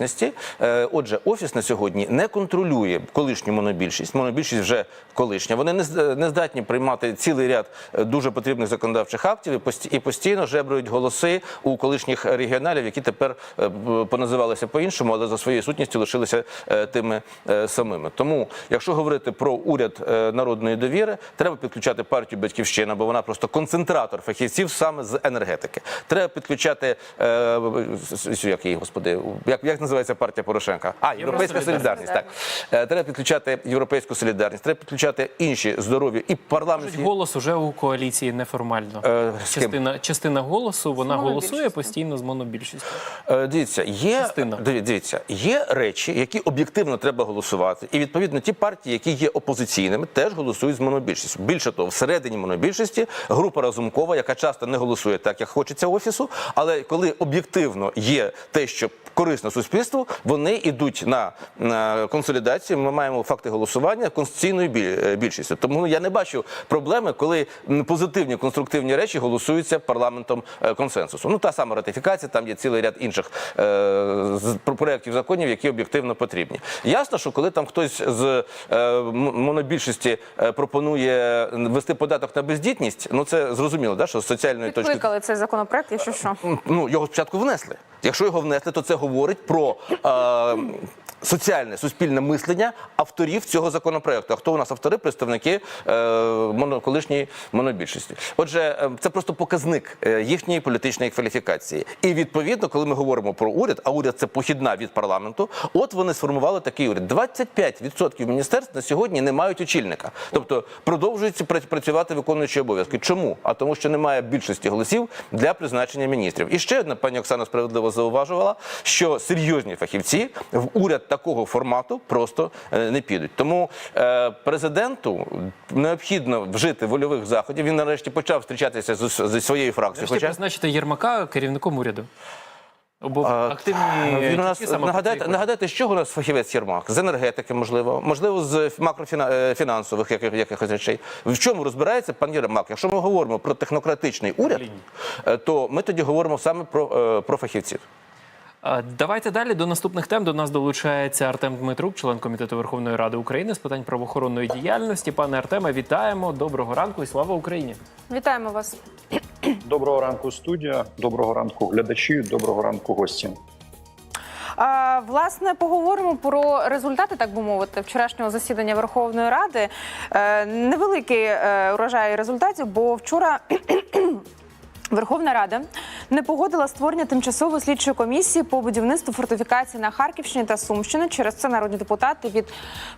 дійсності. Е, Отже, офіс на сьогодні не контролює колишню монобільшість. Монобільшість вже колишня. Вони не не здатні приймати цілий ряд е, дуже потрібних законодавчих актів і пості- і постійно жебрують голоси у колишніх регіоналів, які тепер е, поназивалися по-іншому, але за своєю сутністю лишилися е, тими е, самими. Тому, якщо говорити про уряд е, народної довіри, треба підключати партію Батьківщина, бо вона просто концентратор фахівців саме з енергетики. Треба підключати е, як її, господи, як, як називається партія Порошенка? А європейська солідарність. Так Е, треба підключати європейську солідарність, треба підключати інші здорові і парламентські. Голос уже у коаліції неформально. Е, частина, частина голосу вона голосує постійно з монобільшістю. Е, Дивіться, є Частина. дивіться, є речі, які об'єктивно треба голосувати, і відповідно ті партії, які є опозиційними, теж голосують з монобільшістю. Більше того, всередині монобільшості група Разумкова, яка часто не голосує так, як хочеться офісу, але коли об'єктивно є те, що корисно суспільству, вони йдуть на, на консолідацію. Ми маємо факти голосування конституційною е, більшістю. Тому я не бачу проблеми, коли позитивні конструктивні речі голосуються парламентом е, консенсусу. Ну та сама ратифікація, там є цілий ряд інших е, проєктів законів, які об'єктивно потрібні. Ясно, що коли там хтось з е, монобільшості е, пропонує ввести податок на бездітність, ну це зрозуміло, да, що з соціальної точки Відкликали цей законопроект, якщо що. ну його спочатку внесли. Якщо його внесли, то це говорить про е, соціальне суспільне мислення авторів цього законопроекту. А хто у нас автори? Представники е, колишньої монобільшості. Отже, е, це просто показник е, їхньої політичної кваліфікації. І відповідно, коли ми говоримо про уряд, а уряд це похідна від парламенту. От вони сформували такий уряд. 25% міністерств на сьогодні не мають очільника, тобто продовжують пра- працювати виконуючі обов'язки. Чому? А тому, що немає більшості голосів для призначення міністрів. І ще одна пані Оксана справедливо зауважувала, що серйозні фахівці в уряд такого формату просто е, не підуть. Тому е, президенту необхідно вжити вольових заходів. Він нарешті почав зустрічатися зі своєю фракцією. Хоча призначити Єрмака керівником уряду. Бо активні Він у нас нагадайте, нагадайте, з чого у нас фахівець Єрмак? З енергетики, можливо, можливо, з макрофінансових яких, якихось речей. В чому розбирається пан Єрмак? Якщо ми говоримо про технократичний уряд, е, то ми тоді говоримо саме про, е, про фахівців. Давайте далі до наступних тем. До нас долучається Артем Дмитрук, член комітету Верховної Ради України з питань правоохоронної діяльності. Пане Артеме, вітаємо. Доброго ранку і слава Україні. Вітаємо вас. Доброго ранку, студія. Доброго ранку, глядачі. Доброго ранку, гості. А, власне, поговоримо про результати, так би мовити, вчорашнього засідання Верховної Ради. Е, невеликий е, урожай результатів, бо вчора. Верховна Рада не погодила створення тимчасової слідчої комісії по будівництву фортифікацій на Харківщині та Сумщині. Через це народні депутати від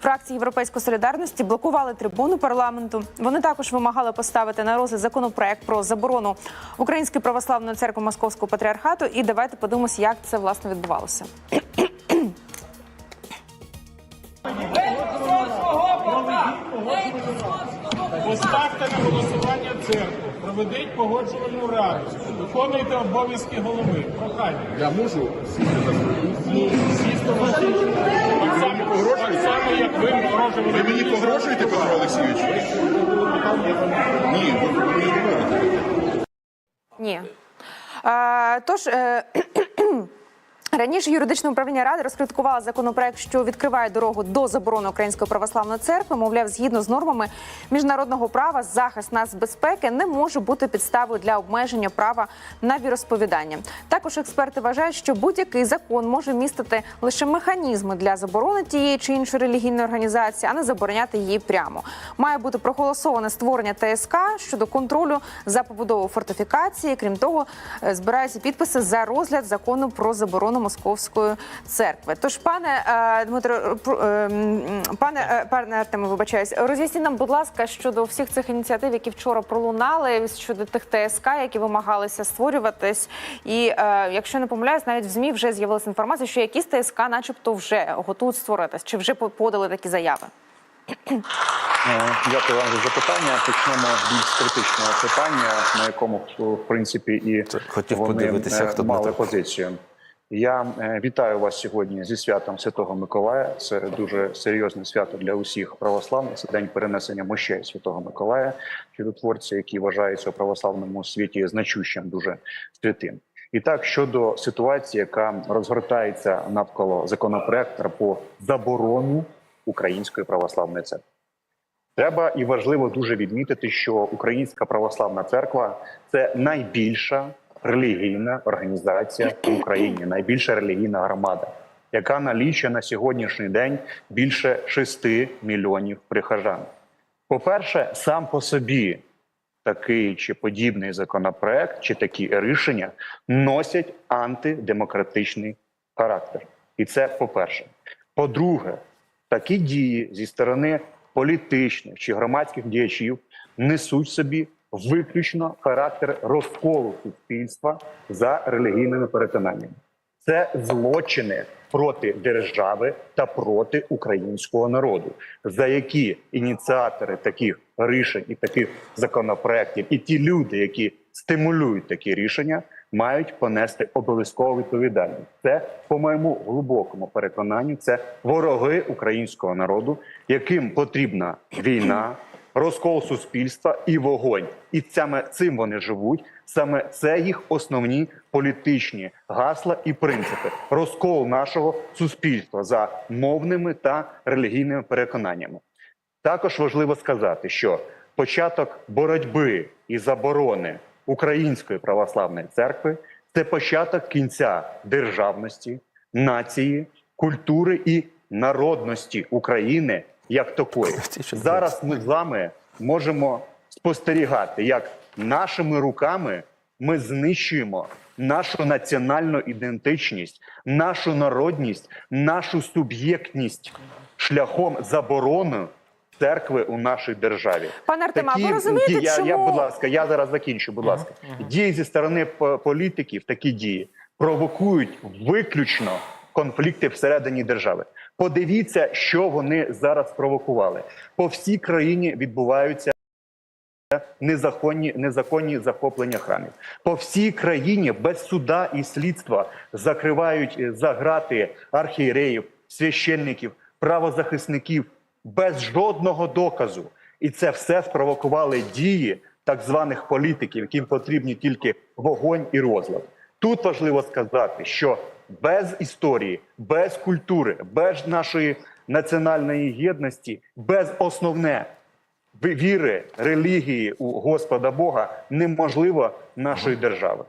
фракції Європейської солідарності блокували трибуну парламенту. Вони також вимагали поставити на розгляд законопроект про заборону Української православної церкви Московського патріархату. І давайте подивимося, як це власне відбувалося. Поставте на голосування церкву, проведіть погоджувальну раду, виконуйте обов'язки голови. Прохання. Я можу Ну, сісти на стільчик. Так само, так само, як ви погрожували. ви мені погрожуєте, Петро Олексійович? Ні, ви ви мені говорите. Ні. А, тож. Раніше юридичне управління ради розкриткувало законопроект, що відкриває дорогу до заборони Української православної церкви. Мовляв, згідно з нормами міжнародного права, захист нацбезпеки не може бути підставою для обмеження права на віросповідання. Також експерти вважають, що будь-який закон може містити лише механізми для заборони тієї чи іншої релігійної організації, а не забороняти її прямо. Має бути проголосоване створення ТСК щодо контролю за побудовою фортифікації. Крім того, е, збираються підписи за розгляд закону про заборону московської церкви. Тож, пане е, Дмитро, е, пане е, пане Артеме, вибачаюсь, роз'ясніть нам, будь ласка, щодо всіх цих ініціатив, які вчора пролунали, щодо тих ТСК, які вимагалися створюватись. І якщо не помиляюсь, навіть в змі вже з'явилася інформація, що якісь ТСК, начебто, вже готують створитись, чи вже подали такі заяви. Дякую вам за запитання. Почнемо більш критичного питання, на якому в принципі і Хотів вони подивитися, хто мали Дмитро. позицію. Я е, вітаю вас сьогодні зі святом Святого Миколая. Це дуже серйозне свято для усіх православних. Це день перенесення мощей Святого Миколая, чудотворця, який вважається у православному світі значущим, дуже святим. І так щодо ситуації, яка розгортається навколо законопроекту по заборону Української православної церкви. Треба і важливо дуже відмітити, що Українська православна церква це найбільша релігійна організація в Україні, найбільша релігійна громада, яка налічує на сьогоднішній день більше 6 мільйонів прихожан. По-перше, сам по собі такий чи подібний законопроект, чи такі рішення носять антидемократичний характер. І це по-перше. По-друге, такі дії зі сторони політичних чи громадських діячів несуть собі виключно характер розколу суспільства за релігійними переконаннями. Це злочини проти держави та проти українського народу, за які ініціатори таких рішень і таких законопроєктів, і ті люди, які стимулюють такі рішення, мають понести обов'язкову відповідальність. Це, по моєму глибокому переконанню, це вороги українського народу, яким потрібна війна, розкол суспільства і вогонь. І саме цим вони живуть. Саме це їх основні політичні гасла і принципи розкол нашого суспільства за мовними та релігійними переконаннями. Також важливо сказати, що початок боротьби і заборони Української православної церкви це початок кінця державності, нації, культури і народності України як такої. Зараз ми з вами можемо спостерігати, як нашими руками ми знищуємо нашу національну ідентичність, нашу народність, нашу суб'єктність шляхом заборони церкви у нашій державі. Пане Артеме, а ви розумієте, я, я, будь ласка, я зараз закінчу. Будь ласка, дії зі сторони політиків, такі дії провокують виключно конфлікти всередині держави. Подивіться, що вони зараз провокували. По всій країні відбуваються незаконні, незаконні захоплення храмів. По всій країні без суда і слідства закривають е, за грати архієреїв, священників, правозахисників без жодного доказу. І це все спровокували дії так званих політиків, яким потрібні тільки вогонь і розлад. Тут важливо сказати, що без історії, без культури, без нашої національної єдності, без основне віри, релігії у Господа Бога неможливо нашої держави.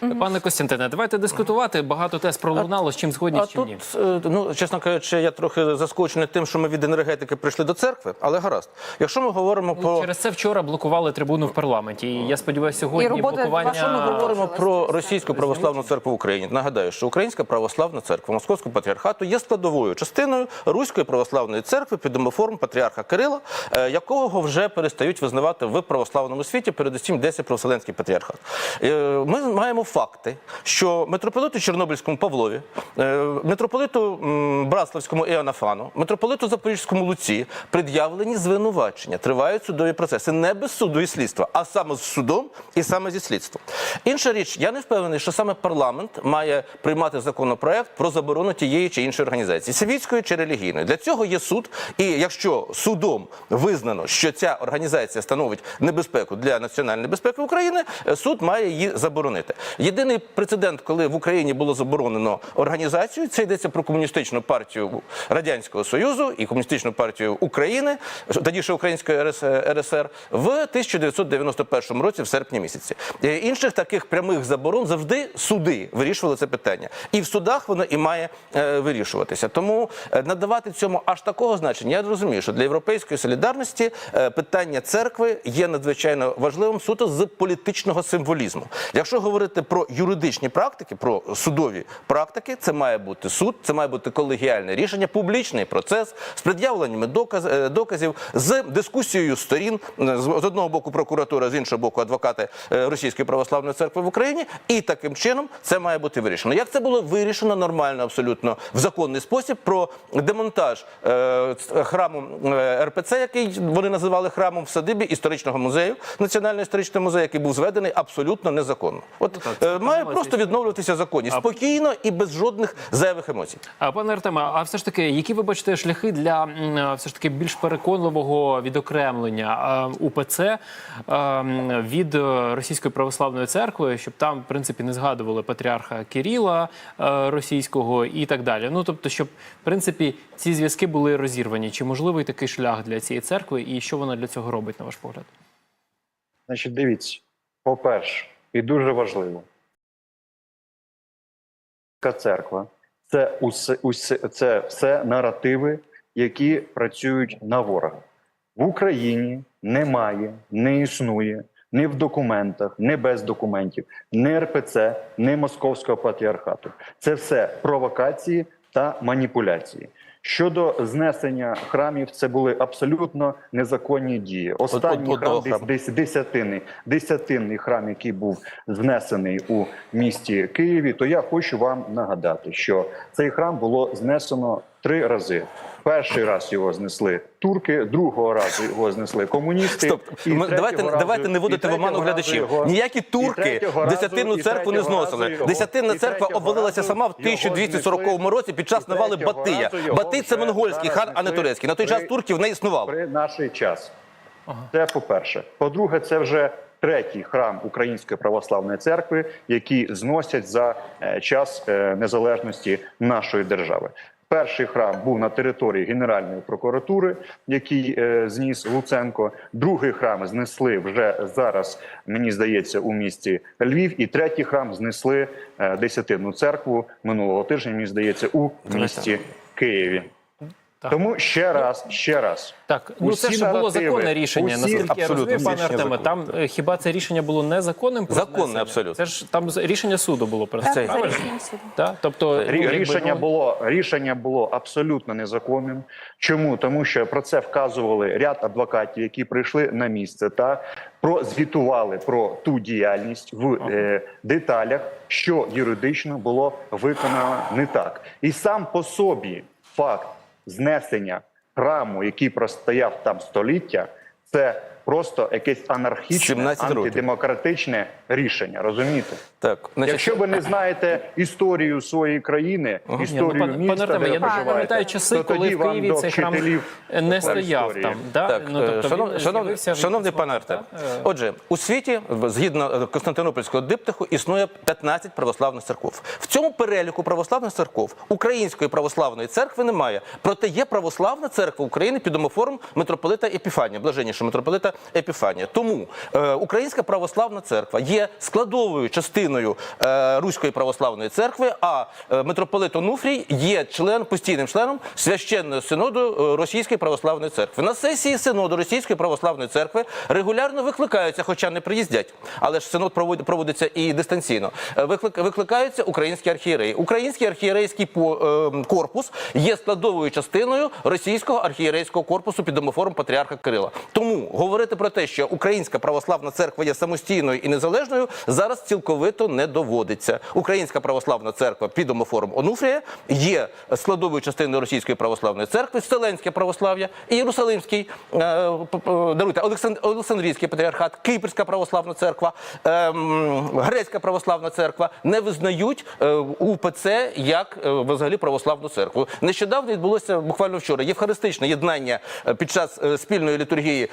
Пане Костянтине, давайте дискутувати. Багато тез пролунало, з чим згодні, А з чим ні. тут, е, ну чесно кажучи, я трохи заскочений тим, що ми від енергетики прийшли до церкви, але гаразд. Якщо ми говоримо про Через це вчора блокували трибуну в парламенті. І я сподіваюся, сьогодні робота блокування вашого Ми говоримо про російську православну церкву в Україні. Нагадаю, що Українська православна церква Московського патріархату є складовою частиною Руської православної церкви під домоформ патріарха Кирила, е, якого вже перестають визнавати в православному світі, передусім йдеться про патріархат. Е, Ми маємо факти, що митрополиту Чорнобильському Павлові, е, митрополиту м, Братславському Іоаннафану, митрополиту Запорізькому Луці пред'явлені звинувачення. Тривають судові процеси не без суду і слідства, а саме з судом і саме зі слідством. Інша річ, я не впевнений, що саме парламент має приймати законопроект про заборону тієї чи іншої організації, світської чи релігійної. Для цього є суд. І якщо судом визнано, що ця організація становить небезпеку для національної безпеки України, е, суд має її заборонити. Єдиний прецедент, коли в Україні було заборонено організацію, це йдеться про комуністичну партію Радянського Союзу і комуністичну партію України, тоді ще Української РС- РСР, в 1991 році, в серпні місяці. Е, Інших таких прямих заборон завжди суди вирішували це питання, і в судах воно і має е, вирішуватися. Тому е, надавати цьому аж такого значення, я розумію, що для європейської солідарності питання церкви є надзвичайно важливим суто з політичного символізму. Якщо говорити про юридичні практики, про судові практики, це має бути суд, це має бути колегіальне рішення, публічний процес з пред'явленнями доказ, е, доказів, з дискусією сторін е, з одного боку прокуратура, з іншого боку адвокати е, Російської православної церкви в Україні, і таким чином це має бути вирішено. Як це було вирішено нормально, абсолютно в законний спосіб про демонтаж е, храму РПЦ, який вони називали храмом в садибі історичного музею, національно історичного музею, який був зведений абсолютно незаконно. От Е, Має просто відновлюватися законність спокійно і без жодних зайвих емоцій. А пане Артеме, а все ж таки, які ви бачите шляхи для все ж таки більш переконливого відокремлення УПЦ від е, Російської православної церкви, щоб там, в принципі, не згадували патріарха Кирила е, російського і так далі. Ну тобто, щоб в принципі ці зв'язки були розірвані. Чи можливий такий шлях для цієї церкви, і що вона для цього робить, на ваш погляд? Значить, дивіться, по-перше, і дуже важливо. Церква це усе, усе, це все наративи, які працюють на ворога. В Україні немає, не існує ні в документах, ні без документів, ні РПЦ, ні Московського патріархату. Це все провокації та маніпуляції. Щодо знесення храмів, це були абсолютно незаконні дії. Останній от, от, храм десь десь десятинний, десятинний храм, який був знесений у місті Києві, то я хочу вам нагадати, що цей храм було знесено три рази. Перший раз його знесли турки, другого разу його знесли комуністи. Стоп, і давайте, разу- давайте не і вводити в оману глядачів. його- Ніякі турки десятинну церкву не зносили. його- Десятинна церква обвалилася сама в його 1240 знесли, році під час навали Батия. Батий це монгольський хан, а не турецький. На той час турків не існувало. при наш час. Це по-перше. По-друге, це вже третій храм Української православної церкви, який зносять за е, час е, незалежності нашої держави. Перший храм був на території Генеральної прокуратури, який е, зніс Луценко. Другий храм знесли вже зараз, мені здається, у місті Львів. І третій храм знесли е, десятинну церкву минулого тижня. Мені здається, у місті Києві. Так. Тому ще раз, ще раз. Так, ну це Усі ж було наративи, законне рішення. усі- Наскільки я абсолютно, розумію, пане Артеме, там е, хіба це рішення було незаконним? про Законне, абсолютно. Це ж там з- рішення суду було про це. рішенням суду. Так, тобто Рі- ну, якби, Рішення ну, було рішення було абсолютно незаконним. Чому тому, що про це вказували ряд адвокатів, які прийшли на місце та прозвітували про ту діяльність в е, деталях, що юридично було виконано не так, і сам по собі факт знесення храму, який простояв там століття, це просто якесь анархічне 17 років. антидемократичне рішення. Розумієте? Так, значить, Якщо ви не знаєте історію своєї країни, Ні, ну, історію пане, міста, пане де я ви не пам'ятаю часи, то коли в Києві цей храм не стояв історії. там. Да? Так, ну, тобто е, шанов, він шановний, пане Артем. Е, отже, у світі, згідно Константинопольського диптиху, існує 15 православних церков. В цьому переліку православних церков Української православної церкви немає. Проте є православна церква України під домофором митрополита Епіфанія, блаженнішого митрополита Епіфанія. Тому е, Українська православна церква є складовою частиною е, Руської православної церкви, а е, митрополит Онуфрій є член постійним членом священного синоду е, Російської православної церкви. На сесії синоду Російської православної церкви регулярно викликаються, хоча не приїздять, але ж синод провод- проводиться і дистанційно. е, виклик- Викликаються українські архієреї. Український архієрейський по- е, корпус є складовою частиною російського архієрейського корпусу під домофором патріарха Кирила. Тому говорити про те, що Українська православна церква є самостійною і незалежною, зараз цілковито не доводиться. Українська православна церква під домофором Онуфрія є складовою частиною російської православної церкви, Вселенське православ'я, Єрусалимський, е, даруйте, Олександрійський патріархат, Кипрська православна церква, ем, Грецька православна церква не визнають е, УПЦ як е, взагалі православну церкву. Нещодавно відбулося буквально вчора євхаристичне єднання е, під час спільної літургії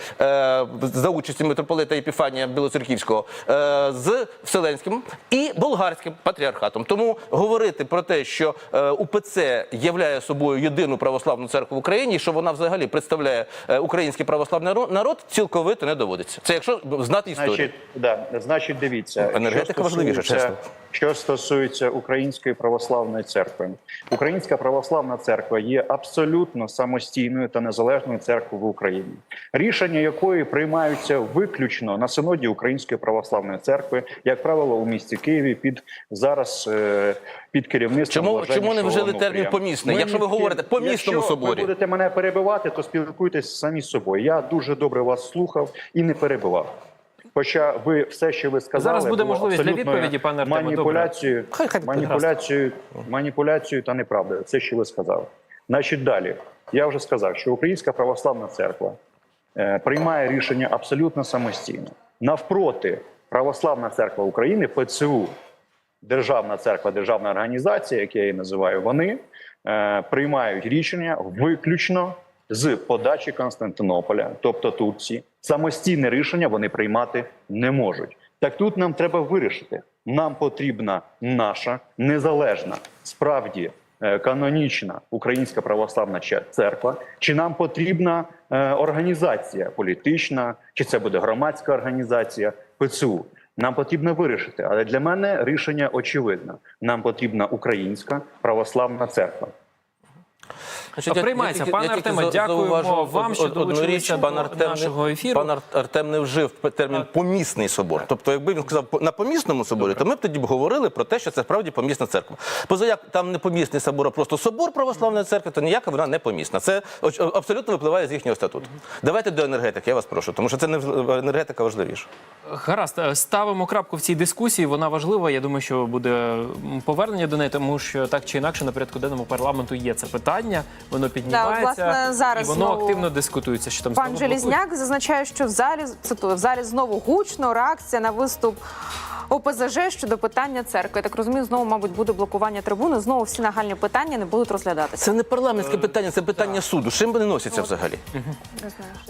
за участі митрополита Епіфанія Білоцерківського е, з Вселенським і болгарським патріархатом. Тому говорити про те, що е, УПЦ являє собою єдину православну церкву в Україні, що вона взагалі представляє е, український православний народ, цілковито не доводиться. Це якщо знати історію. Значить, да, значить, дивіться, Енергетика що важливіша, чесно. Що стосується Української православної церкви, Українська православна церква є абсолютно самостійною та незалежною церквою в Україні, рішення якої приймаються виключно на синоді Української православної церкви, як правило, у місті Києві під зараз е, під керівництвом Чому- чому не вжили термін «помісний»? Якщо ви говорите «помісному Якщо соборі». ви будете мене перебивати, то спілкуйтесь самі з собою. Я дуже добре вас слухав і не перебивав. Хоча ви все, що ви сказали, Зараз буде можливість для відповіді, пане Артеме. маніпуляцією, Хай- хай маніпуляцією, маніпуляцією та неправдою. Це що ви сказали. Значить, далі я вже сказав, що Українська православна церква приймає рішення абсолютно самостійно. Навпроти, православна церква України ПЦУ державна церква, державна організація, як я її називаю, вони е, приймають рішення виключно з подачі Константинополя, тобто Турції. Самостійне рішення вони приймати не можуть. Так тут нам треба вирішити. Нам потрібна наша незалежна, справді е, канонічна українська православна церква, чи нам потрібна е, організація політична, чи це буде громадська організація ПЦУ. Нам потрібно вирішити, але для мене рішення очевидне. Нам потрібна українська православна церква. Значить, Приймається. Пане Артеме, дякуємо вам, що долучилися до Артем, нашого ефіру. Пан Ар- Артем не вжив термін помісний собор. Тобто, якби він сказав «по- на помісному соборі, то ми б тоді б говорили про те, що це справді помісна церква. Поза як там не помісний собор, а просто собор православної церкви, то ніяка вона не помісна. Це абсолютно випливає з їхнього статуту. Давайте до енергетики, я вас прошу, тому що це не енергетика важливіша. Гаразд, е, ставимо крапку в цій дискусії. Вона важлива. Я думаю, що буде повернення до неї, тому що так чи інакше на порядку денному парламенту є це питання. Воно піднімається власне, зараз і воно знову активно дискутується. Що там Пан. Желізняк зазначає, що в залі цитую, в залі знову гучно реакція на виступ ОПЗЖ щодо питання церкви. Я так розумію, знову, мабуть, буде блокування трибуни. Знову всі нагальні питання не будуть розглядатися. Це не парламентське питання, це питання суду. Чим вони носяться взагалі?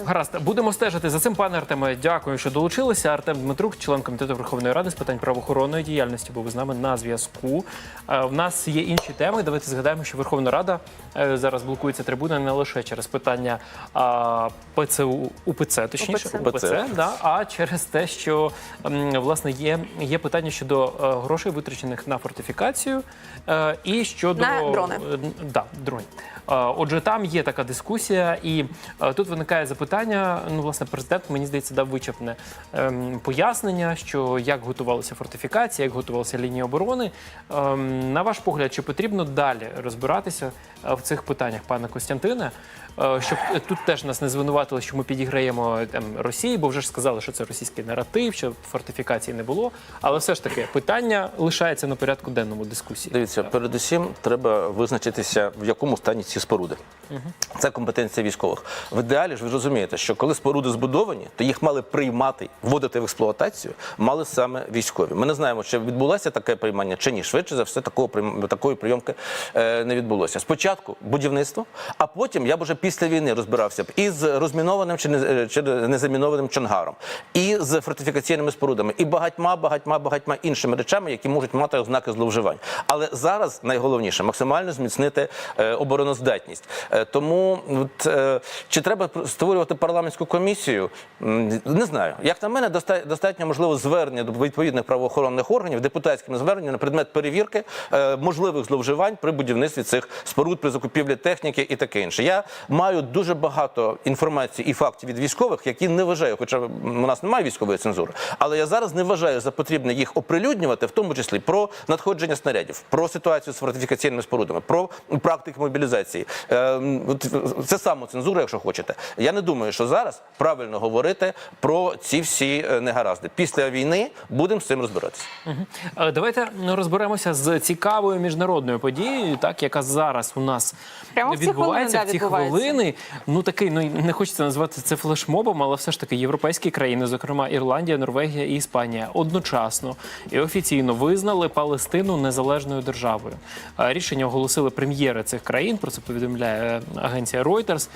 Гаразд, будемо стежити за цим, пане Артеме. Дякую, що долучилися. Артем Дмитрук, член комітету Верховної Ради з питань правоохоронної діяльності, був з нами на зв'язку. Е, В нас є інші теми. Давайте згадаємо, що Верховна Рада е, зараз блокується трибуна не лише через питання а, ПЦУ УПЦ, точніше УПЦ. УПЦ, да, а через те, що м, власне є, є питання щодо е, грошей, витрачених на фортифікацію, е, і щодо На дрони. Е, Да, дронів. Е, Отже, там є така дискусія, і тут виникає запитання. Ну, власне, президент, мені здається, дав вичерпне ем, пояснення, що як готувалися фортифікації, як готувалися лінії оборони. Ем, На ваш погляд, чи потрібно далі розбиратися в цих питаннях, пане Костянтине? Щоб тут теж нас не звинуватили, що ми підіграємо там Росії, бо вже ж сказали, що це російський наратив, що фортифікації не було. Але все ж таки питання лишається на порядку денному дискусії. Дивіться, передусім треба визначитися, в якому стані ці споруди. Це компетенція військових. В ідеалі ж ви розумієте, що коли споруди збудовані, то їх мали приймати, вводити в експлуатацію, мали саме військові. Ми не знаємо, чи відбулося таке приймання, чи ні. Швидше за все, такого такої прийомки е, не відбулося. Спочатку будівництво, а потім я б уже після війни розбирався б і з розмінованим чи, не, е, чи незамінованим чангаром, і з фортифікаційними спорудами, і багатьма, багатьма, багатьма іншими речами, які можуть мати ознаки зловживань. Але зараз найголовніше максимально зміцнити е, обороноздатність. Е, тому от, е, чи треба створювати парламентську комісію? Не знаю. Як на мене, достатньо можливо звернення до відповідних правоохоронних органів, депутатським зверненням на предмет перевірки можливих зловживань при будівництві цих споруд, при закупівлі техніки і таке інше. Я маю дуже багато інформації і фактів від військових, які не вважаю, хоча у нас немає військової цензури, але я зараз не вважаю за потрібне їх оприлюднювати, в тому числі про надходження снарядів, про ситуацію з фортифікаційними спорудами, про практики мобілізації. Е, от це самоцензура, якщо хочете. Я не думаю, що зараз правильно говорити про ці всі е, негаразди. Після війни будемо з цим розбиратися. Е, Давайте розберемося з цікавою міжнародною подією, так яка зараз у нас Прямо в ці відбувається хвилини, да, в ці хвилини. Ну такий, ну не хочеться назвати це флешмобом, але все ж таки європейські країни, зокрема Ірландія, Норвегія і Іспанія, одночасно і офіційно визнали Палестину незалежною державою. Е, Рішення оголосили прем'єри цих країн. Про це повідомляє е, агенція Reuters.